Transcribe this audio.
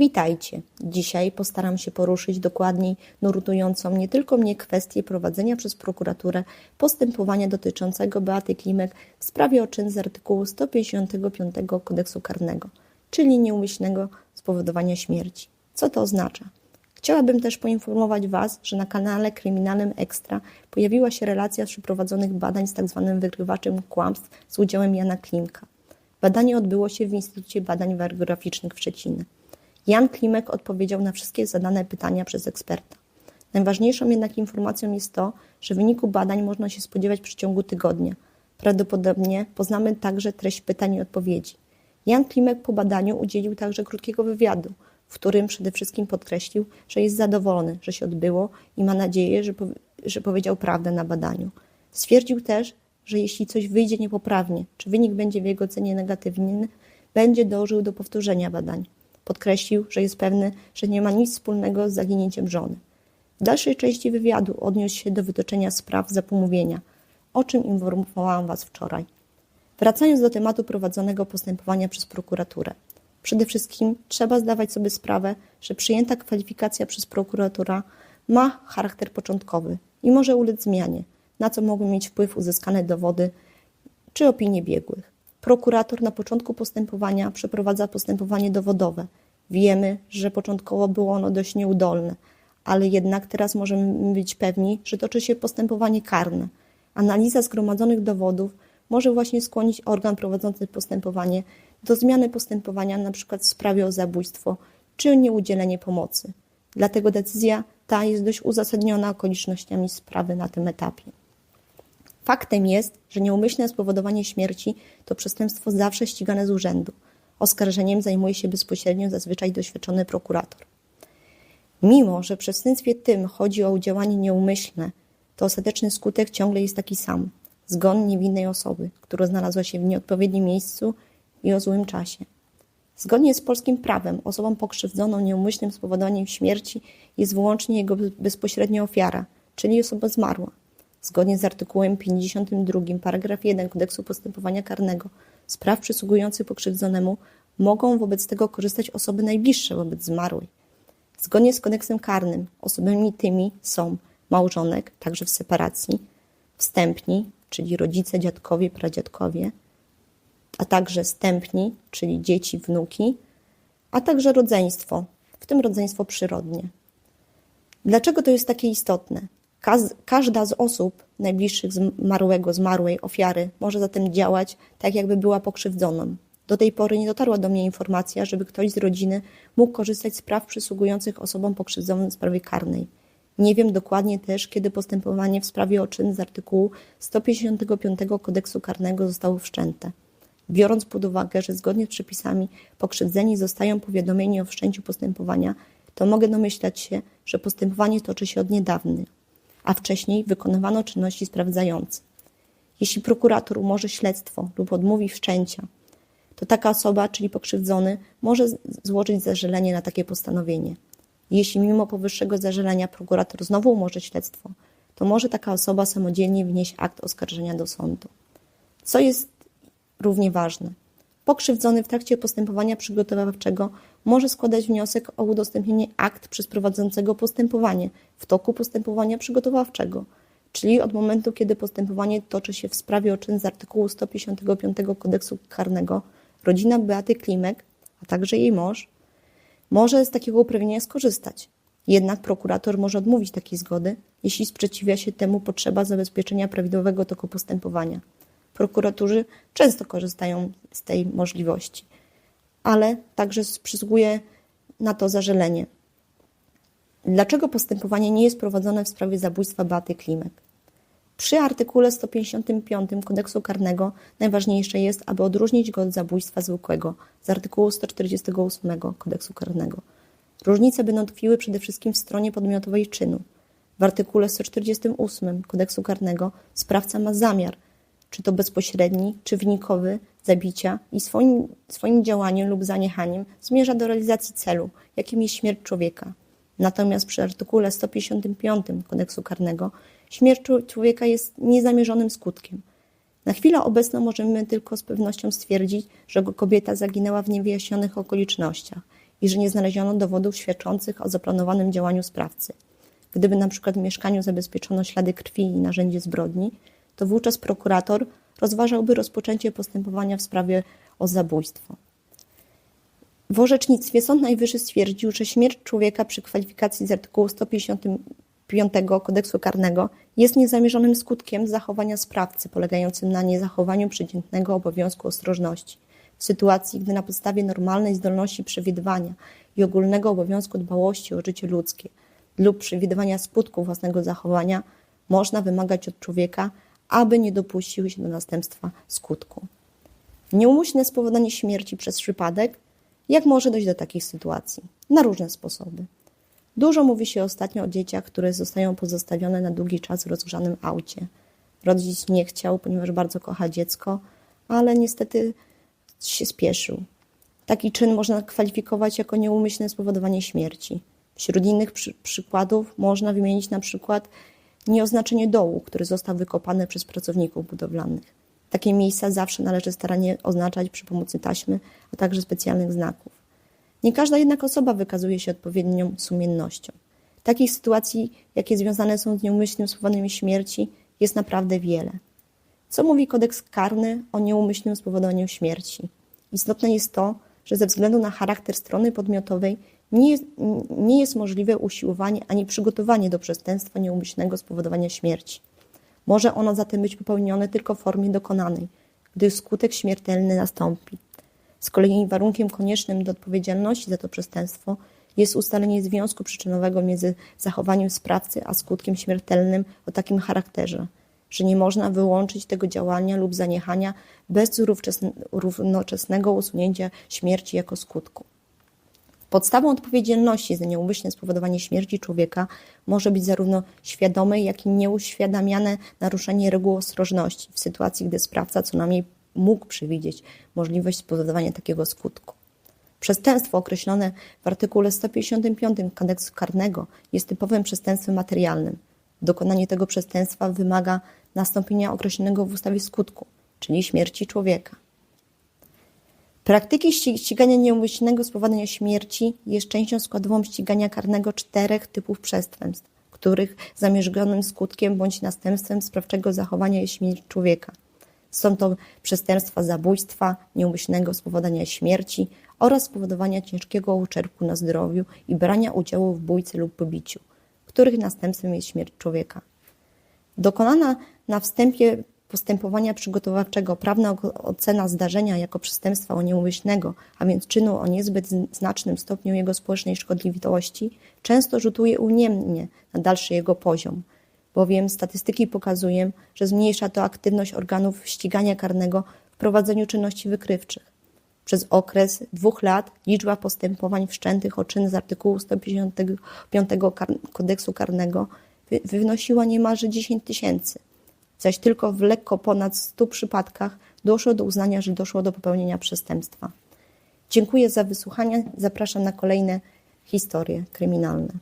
Witajcie. Dzisiaj postaram się poruszyć dokładniej nurtującą nie tylko mnie kwestię prowadzenia przez prokuraturę postępowania dotyczącego Beaty Klimek w sprawie o czyn z artykułu 155 kodeksu karnego, czyli nieumyślnego spowodowania śmierci. Co to oznacza? Chciałabym też poinformować Was, że na kanale Kryminalnym Ekstra pojawiła się relacja z przeprowadzonych badań z tzw. wykrywaczem kłamstw z udziałem Jana Klimka. Badanie odbyło się w Instytucie Badań Wariograficznych w Szczecinie. Jan Klimek odpowiedział na wszystkie zadane pytania przez eksperta. Najważniejszą jednak informacją jest to, że wyniku badań można się spodziewać w przeciągu tygodnia. Prawdopodobnie poznamy także treść pytań i odpowiedzi. Jan Klimek po badaniu udzielił także krótkiego wywiadu, w którym przede wszystkim podkreślił, że jest zadowolony, że się odbyło i ma nadzieję, że, że powiedział prawdę na badaniu. Stwierdził też, że jeśli coś wyjdzie niepoprawnie, czy wynik będzie w jego ocenie negatywny, będzie dążył do powtórzenia badań. Podkreślił, że jest pewny, że nie ma nic wspólnego z zaginięciem żony. W dalszej części wywiadu odniósł się do wytoczenia spraw za pomówienia, o czym informowałam Was wczoraj. Wracając do tematu prowadzonego postępowania przez prokuraturę. Przede wszystkim trzeba zdawać sobie sprawę, że przyjęta kwalifikacja przez prokuratora ma charakter początkowy i może ulec zmianie, na co mogą mieć wpływ uzyskane dowody czy opinie biegłych. Prokurator na początku postępowania przeprowadza postępowanie dowodowe. Wiemy, że początkowo było ono dość nieudolne, ale jednak teraz możemy być pewni, że toczy się postępowanie karne. Analiza zgromadzonych dowodów może właśnie skłonić organ prowadzący postępowanie do zmiany postępowania, np. w sprawie o zabójstwo czy nieudzielenie pomocy. Dlatego decyzja ta jest dość uzasadniona okolicznościami sprawy na tym etapie. Faktem jest, że nieumyślne spowodowanie śmierci to przestępstwo zawsze ścigane z urzędu. Oskarżeniem zajmuje się bezpośrednio zazwyczaj doświadczony prokurator. Mimo, że w przestępstwie tym chodzi o działanie nieumyślne, to ostateczny skutek ciągle jest taki sam zgon niewinnej osoby, która znalazła się w nieodpowiednim miejscu i o złym czasie. Zgodnie z polskim prawem, osobą pokrzywdzoną nieumyślnym spowodowaniem śmierci jest wyłącznie jego bezpośrednia ofiara, czyli osoba zmarła. Zgodnie z artykułem 52 paragraf 1 Kodeksu Postępowania Karnego z praw przysługujących pokrzywdzonemu mogą wobec tego korzystać osoby najbliższe wobec zmarłej. Zgodnie z kodeksem karnym osobami tymi są małżonek, także w separacji, wstępni, czyli rodzice, dziadkowie, pradziadkowie, a także stępni, czyli dzieci, wnuki, a także rodzeństwo, w tym rodzeństwo przyrodnie. Dlaczego to jest takie istotne? Każda z osób najbliższych zmarłego, zmarłej ofiary może zatem działać tak, jakby była pokrzywdzoną. Do tej pory nie dotarła do mnie informacja, żeby ktoś z rodziny mógł korzystać z praw przysługujących osobom pokrzywdzonym w sprawie karnej. Nie wiem dokładnie też, kiedy postępowanie w sprawie o czyn z artykułu 155 kodeksu karnego zostało wszczęte. Biorąc pod uwagę, że zgodnie z przepisami pokrzywdzeni zostają powiadomieni o wszczęciu postępowania, to mogę domyślać się, że postępowanie toczy się od niedawna, a wcześniej wykonywano czynności sprawdzające. Jeśli prokurator umorzy śledztwo lub odmówi wszczęcia, to taka osoba, czyli pokrzywdzony, może złożyć zażalenie na takie postanowienie. Jeśli mimo powyższego zażalenia prokurator znowu umorzy śledztwo, to może taka osoba samodzielnie wnieść akt oskarżenia do sądu. Co jest równie ważne? Pokrzywdzony w trakcie postępowania przygotowawczego może składać wniosek o udostępnienie akt przez prowadzącego postępowanie w toku postępowania przygotowawczego, czyli od momentu, kiedy postępowanie toczy się w sprawie o czyn z artykułu 155 kodeksu karnego, rodzina Beaty Klimek, a także jej mąż, może z takiego uprawnienia skorzystać. Jednak prokurator może odmówić takiej zgody, jeśli sprzeciwia się temu potrzeba zabezpieczenia prawidłowego toku postępowania. Prokuratorzy często korzystają z tej możliwości, ale także przysługuje na to zażalenie. Dlaczego postępowanie nie jest prowadzone w sprawie zabójstwa Baty Klimek? Przy artykule 155 kodeksu karnego najważniejsze jest, aby odróżnić go od zabójstwa zwykłego z artykułu 148 kodeksu karnego. Różnice będą tkwiły przede wszystkim w stronie podmiotowej czynu. W artykule 148 kodeksu karnego sprawca ma zamiar, czy to bezpośredni, czy wynikowy zabicia i swoim, swoim działaniem lub zaniechaniem zmierza do realizacji celu, jakim jest śmierć człowieka. Natomiast przy artykule 155 kodeksu karnego Śmierć człowieka jest niezamierzonym skutkiem. Na chwilę obecną możemy tylko z pewnością stwierdzić, że kobieta zaginęła w niewyjaśnionych okolicznościach i że nie znaleziono dowodów świadczących o zaplanowanym działaniu sprawcy. Gdyby na przykład w mieszkaniu zabezpieczono ślady krwi i narzędzie zbrodni, to wówczas prokurator rozważałby rozpoczęcie postępowania w sprawie o zabójstwo. W orzecznictwie Sąd Najwyższy stwierdził, że śmierć człowieka przy kwalifikacji z artykułu 155 kodeksu karnego jest niezamierzonym skutkiem zachowania sprawcy, polegającym na niezachowaniu przeciętnego obowiązku ostrożności. W sytuacji, gdy na podstawie normalnej zdolności przewidywania i ogólnego obowiązku dbałości o życie ludzkie lub przewidywania skutków własnego zachowania, można wymagać od człowieka, aby nie dopuścił się do następstwa skutku. Nieumyślne spowodanie śmierci przez przypadek jak może dojść do takich sytuacji? Na różne sposoby. Dużo mówi się ostatnio o dzieciach, które zostają pozostawione na długi czas w rozgrzanym aucie. Rodzic nie chciał, ponieważ bardzo kocha dziecko, ale niestety się spieszył. Taki czyn można kwalifikować jako nieumyślne spowodowanie śmierci. Wśród innych przy przykładów można wymienić na przykład nieoznaczenie dołu, który został wykopany przez pracowników budowlanych. Takie miejsca zawsze należy starannie oznaczać przy pomocy taśmy, a także specjalnych znaków. Nie każda jednak osoba wykazuje się odpowiednią sumiennością. Takich sytuacji, jakie związane są z nieumyślnym spowodowaniem śmierci, jest naprawdę wiele. Co mówi kodeks karny o nieumyślnym spowodowaniu śmierci? Istotne jest to, że ze względu na charakter strony podmiotowej nie jest, nie jest możliwe usiłowanie ani przygotowanie do przestępstwa nieumyślnego spowodowania śmierci. Może ono zatem być popełnione tylko w formie dokonanej, gdy skutek śmiertelny nastąpi. Z kolei warunkiem koniecznym do odpowiedzialności za to przestępstwo jest ustalenie związku przyczynowego między zachowaniem sprawcy a skutkiem śmiertelnym o takim charakterze, że nie można wyłączyć tego działania lub zaniechania bez równoczesnego usunięcia śmierci jako skutku. Podstawą odpowiedzialności za nieumyślne spowodowanie śmierci człowieka może być zarówno świadome, jak i nieuświadamiane naruszenie reguł ostrożności w sytuacji, gdy sprawca co najmniej mógł przewidzieć możliwość spowodowania takiego skutku. Przestępstwo określone w artykule 155 kodeksu karnego jest typowym przestępstwem materialnym. Dokonanie tego przestępstwa wymaga nastąpienia określonego w ustawie skutku, czyli śmierci człowieka. Praktyki ścigania nieumyślnego spowodowania śmierci jest częścią składową ścigania karnego czterech typów przestępstw, których zamierzonym skutkiem bądź następstwem sprawczego zachowania jest śmierć człowieka. Są to przestępstwa zabójstwa, nieumyślnego spowodowania śmierci oraz spowodowania ciężkiego uszczerbku na zdrowiu i brania udziału w bójce lub pobiciu, których następstwem jest śmierć człowieka. Dokonana na wstępie postępowania przygotowawczego prawna ocena zdarzenia jako przestępstwa o nieumyślnego, a więc czynu o niezbyt znacznym stopniu jego społecznej szkodliwości, często rzutuje ujemnie na dalszy jego poziom, bowiem statystyki pokazują, że zmniejsza to aktywność organów ścigania karnego w prowadzeniu czynności wykrywczych. Przez okres dwóch lat liczba postępowań wszczętych o czyn z artykułu 155 kodeksu karnego wynosiła niemalże 10 tysięcy zaś tylko w lekko ponad 100 przypadkach doszło do uznania, że doszło do popełnienia przestępstwa. Dziękuję za wysłuchanie. Zapraszam na kolejne historie kryminalne.